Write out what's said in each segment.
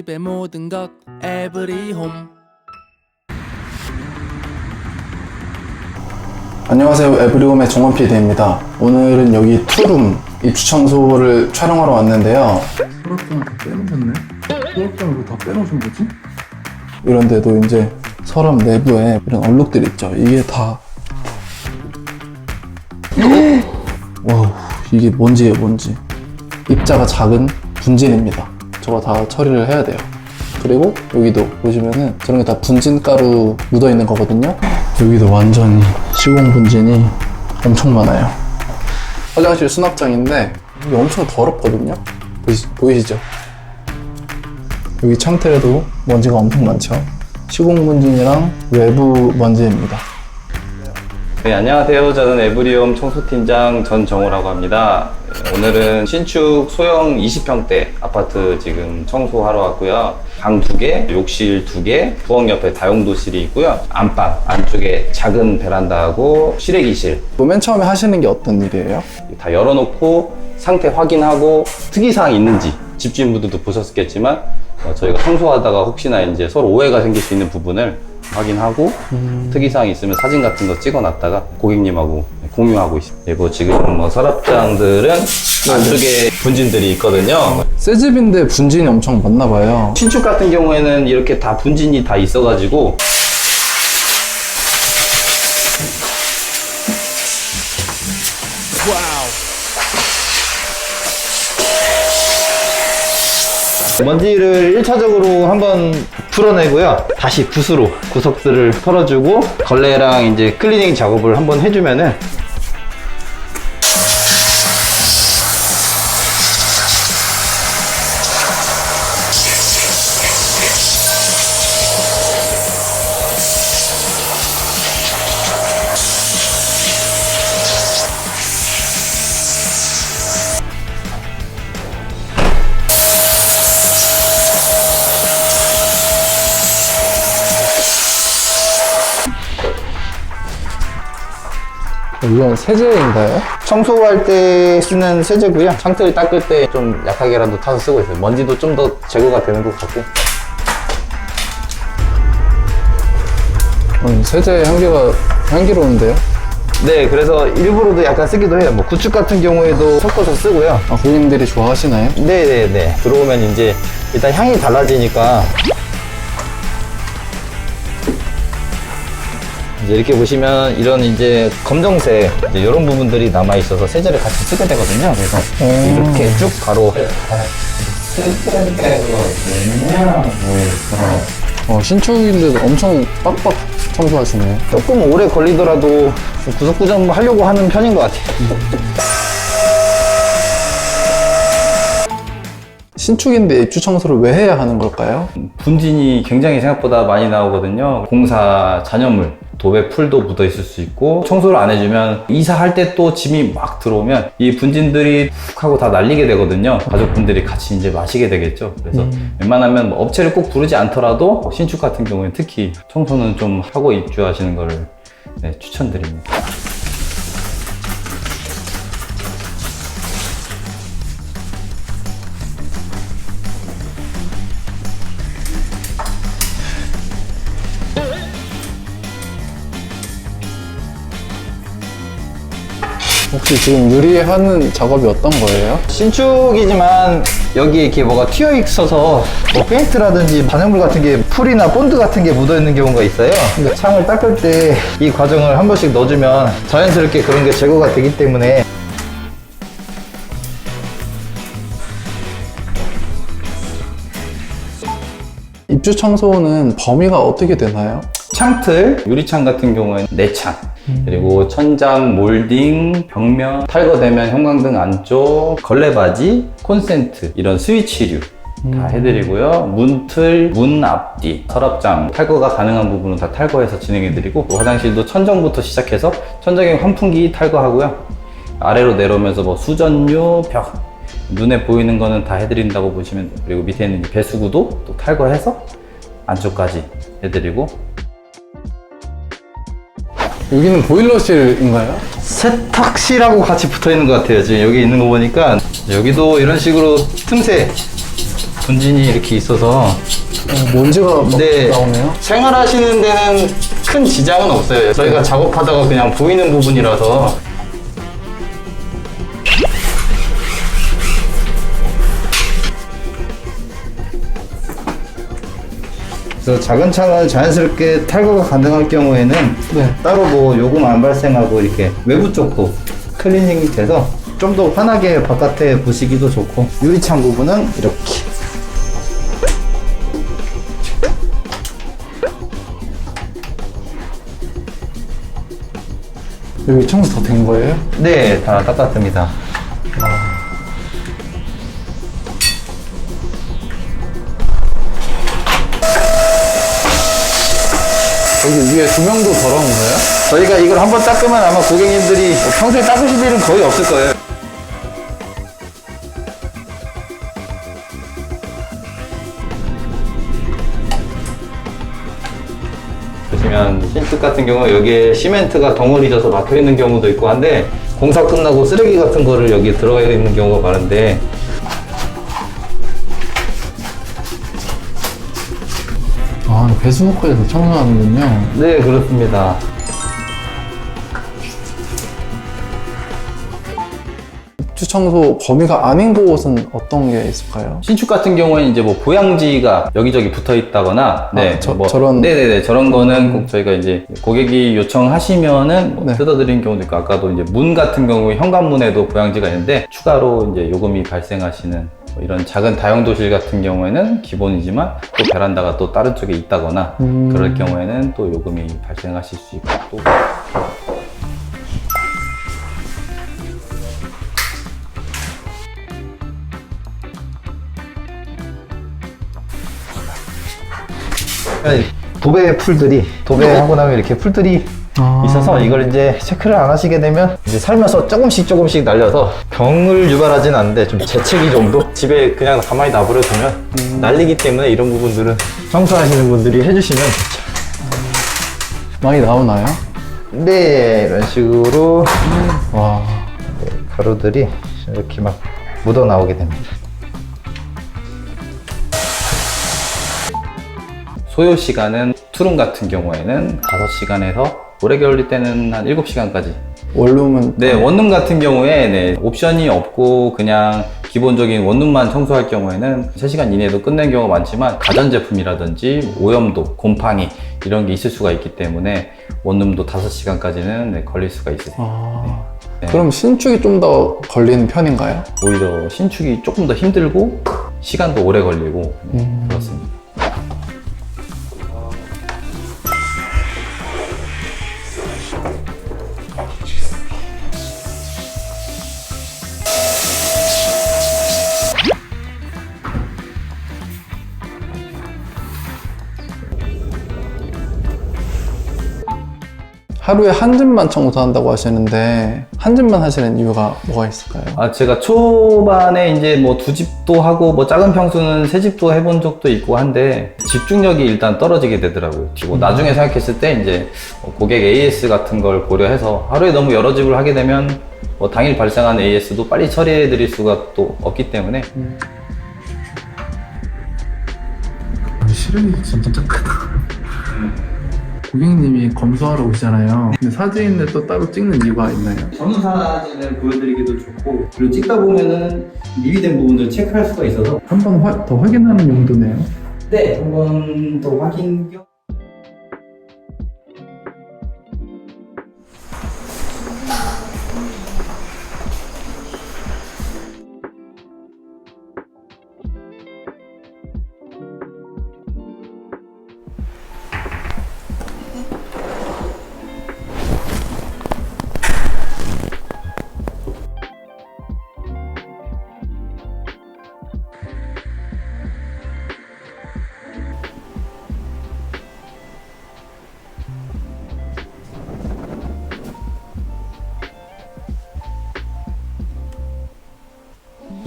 집의 모든 것 에브리 홈 안녕하세요. 에브리홈의 정원 PD입니다. 오늘은 여기 투룸 입주 청소를 촬영하러 왔는데요. 서랍장을 다 빼놓으셨네? 서랍장을 왜다 빼놓으신 거지? 이런데도 이제 서랍 내부에 이런 얼룩들 있죠. 이게 다. 와, 이게 뭔지예요, 뭔지. 입자가 작은 분진입니다. 저거 다 처리를 해야 돼요. 그리고 여기도 보시면은 저런 게 다 분진 가루 묻어 있는 거거든요. 여기도 완전히 시공 분진이 엄청 많아요. 화장실 수납장인데 이게 엄청 더럽거든요. 보이시, 보이시죠? 여기 창틀에도 먼지가 엄청 많죠. 시공 분진이랑 외부 먼지입니다. 네, 안녕하세요. 저는 에브리움 청소팀장 전정호라고 합니다. 오늘은 신축 소형 20평대 아파트 지금 청소하러 왔고요. 방두 개, 욕실 두 개, 부엌 옆에 다용도실이 있고요. 안방, 안쪽에 작은 베란다하고 실외기실 뭐맨 처음에 하시는 게 어떤 일이에요? 다 열어놓고 상태 확인하고 특이사항 있는지 집주인분들도 보셨겠지만 어, 저희가 청소하다가 혹시나 이제 서로 오해가 생길 수 있는 부분을 확인하고 특이사항이 있으면 사진 같은 거 찍어놨다가 고객님하고 공유하고 있습니다. 그리고 지금 뭐 서랍장들은 안쪽에 분진들이 있거든요. 새 집인데 분진이 엄청 많나 봐요. 신축 같은 경우에는 이렇게 다 분진이 다 있어가지고 먼지를 1차적으로 한번 풀어내고요. 다시 붓으로 구석들을 털어주고 걸레랑 이제 클리닝 작업을 한번 해주면은 이건 세제인가요? 청소할 때 쓰는 세제고요. 창틀 닦을 때 좀 약하게라도 타서 쓰고 있어요. 먼지도 좀 더 제거가 되는 것 같고. 음, 세제 향기가 향기로운데요? 네, 그래서 일부러도 약간 쓰기도 해요. 뭐 구축 같은 경우에도 섞어서 쓰고요. 아, 고객님들이 좋아하시나요? 네네네. 들어오면 이제 일단 향이 달라지니까 이제 이렇게 보시면 이런 이제 검정색 이제 이런 부분들이 남아 있어서 세제를 같이 쓰게 되거든요. 그래서 이렇게 쭉 바로 어, 신축인데도 엄청 빡빡 청소하시네요. 조금 오래 걸리더라도 좀 구석구석 하려고 하는 편인 것 같아요. 신축인데 입주 청소를 왜 해야 하는 걸까요? 분진이 굉장히 생각보다 많이 나오거든요. 공사 잔여물, 도배 풀도 묻어 있을 수 있고 청소를 안 해주면 이사할 때 또 짐이 막 들어오면 이 분진들이 훅 하고 다 날리게 되거든요. 가족분들이 같이 이제 마시게 되겠죠. 그래서 웬만하면 뭐 업체를 꼭 부르지 않더라도 신축 같은 경우에는 특히 청소는 좀 하고 입주하시는 거를 네, 추천드립니다. 혹시 지금 유리에 하는 작업이 어떤 거예요? 신축이지만 여기에 이렇게 뭐가 튀어 있어서 뭐 페인트라든지 반영물 같은 게 풀이나 본드 같은 게 묻어 있는 경우가 있어요. 근데 창을 닦을 때 이 과정을 한 번씩 넣어주면 자연스럽게 그런 게 제거가 되기 때문에 입주 청소는 범위가 어떻게 되나요? 창틀, 유리창 같은 경우에는 내창, 그리고 천장, 몰딩, 벽면, 탈거되면 형광등 안쪽, 걸레바지, 콘센트, 이런 스위치류 다 해드리고요. 문틀, 문 앞뒤, 서랍장, 탈거가 가능한 부분은 다 탈거해서 진행해드리고, 또 화장실도 천정부터 시작해서 천정에 환풍기 탈거하고요. 아래로 내려오면서 뭐 수전류, 벽, 눈에 보이는 거는 다 해드린다고 보시면 돼요. 그리고 밑에 있는 이 배수구도 또 탈거해서 안쪽까지 해드리고 여기는 보일러실인가요? 세탁실하고 같이 붙어 있는 것 같아요. 지금 여기 있는 거 보니까 여기도 이런 식으로 틈새 분진이 이렇게 있어서 어, 먼지가 막 네. 나오네요. 생활하시는 데는 큰 지장은 없어요. 저희가 작업하다가 그냥 보이는 부분이라서. 그래서 작은 창을 자연스럽게 탈거가 가능할 경우에는 네. 따로 뭐 요금 안 발생하고 이렇게 외부 쪽도 클리닝이 돼서 좀 더 환하게 바깥에 보시기도 좋고 유리창 부분은 이렇게 여기 청소 다 된 거예요? 네, 다 똑같습니다. 여기 위에 조명도 더러운 거예요? 저희가 이걸 한번 닦으면 아마 고객님들이 뭐 평소에 닦으실 일은 거의 없을 거예요. 보시면 신축 같은 경우 여기에 시멘트가 덩어리 져서 막혀 있는 경우도 있고 한데 공사 끝나고 쓰레기 같은 거를 여기 들어가 있는 경우가 많은데 배수구까지도 청소하는군요. 네 그렇습니다. 입주 청소 범위가 아닌 곳은 어떤 게 있을까요? 신축 같은 경우에는 이제 뭐 보양지가 여기저기 붙어 있다거나 네, 저- 뭐, 저런- 네네네 저런 거는 꼭 저희가 이제 고객이 요청하시면은 뭐 네. 뜯어드리는 경우도 있고 아까도 이제 문 같은 경우에 현관문에도 보양지가 있는데 추가로 이제 요금이 발생하시는 뭐 이런 작은 다용도실 같은 경우에는 기본이지만 또 베란다가 또 다른 쪽에 있다거나 음. 그럴 경우에는 또 요금이 발생하실 수 있고 또 도배 풀들이 도배하고 나면 이렇게 풀들이 아. 있어서 이걸 이제 체크를 안 하시게 되면 이제 살면서 조금씩 조금씩 날려서 병을 유발하진 않는데 좀 재채기 정도 집에 그냥 가만히 놔버려 두면 날리기 때문에 이런 부분들은 청소하시는 분들이 해주시면 많이 나오나요? 네 이런 식으로 와. 가루들이 이렇게 막 묻어 나오게 됩니다. 소요 시간은 투룸 같은 경우에는 5시간에서 오래 걸릴 때는 한 7시간까지 원룸은 네, 원룸 같은 경우에 네, 옵션이 없고 그냥 기본적인 원룸만 청소할 경우에는 3시간 이내에도 끝낸 경우가 많지만 가전제품이라든지 오염도, 곰팡이 이런 게 있을 수가 있기 때문에 원룸도 5시간까지는 네, 걸릴 수가 있으세요. 아. 네. 그럼 신축이 좀 더 걸리는 편인가요? 오히려 신축이 조금 더 힘들고 시간도 오래 걸리고 네, 음. 하루에 한 집만 청소한다고 하시는데 한 집만 하시는 이유가 뭐가 있을까요? 아, 제가 초반에 이제 뭐 두 집도 하고 뭐 작은 평수는 세 집도 해본 적도 있고 한데 집중력이 일단 떨어지게 되더라고요. 그리고 나중에 생각했을 때 이제 뭐 고객 AS 같은 걸 고려해서 하루에 너무 여러 집을 하게 되면 뭐 당일 발생한 AS도 빨리 처리해 드릴 수가 또 없기 때문에 실력이 진짜 크다. 고객님이 검수하러 오시잖아요. 근데 사진을 또 따로 찍는 이유가 있나요? 전후 사진을 보여드리기도 좋고 그리고 찍다 보면은 미비된 부분들 체크할 수가 있어서 한 번 더 확인하는 용도네요. 네, 한 번 더 확인 겸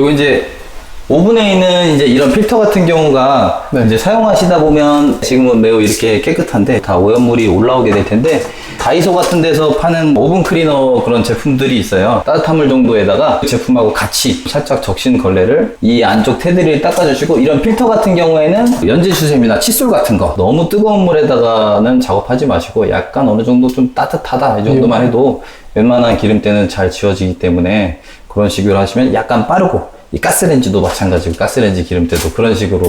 그리고 이제 오븐에 있는 이제 이런 필터 같은 경우가 네. 이제 사용하시다 보면 지금은 매우 이렇게 깨끗한데 다 오염물이 올라오게 될 텐데 다이소 같은 데서 파는 오븐 클리너 그런 제품들이 있어요. 따뜻한 물 정도에다가 그 제품하고 같이 살짝 적신 걸레를 이 안쪽 테두리를 닦아주시고 이런 필터 같은 경우에는 연질 수세미나 칫솔 같은 거 너무 뜨거운 물에다가는 작업하지 마시고 약간 어느 정도 좀 따뜻하다 이 정도만 해도 웬만한 기름때는 잘 지워지기 때문에 그런 식으로 하시면 약간 빠르고 이 가스레인지도 마찬가지고 가스레인지 기름때도 그런 식으로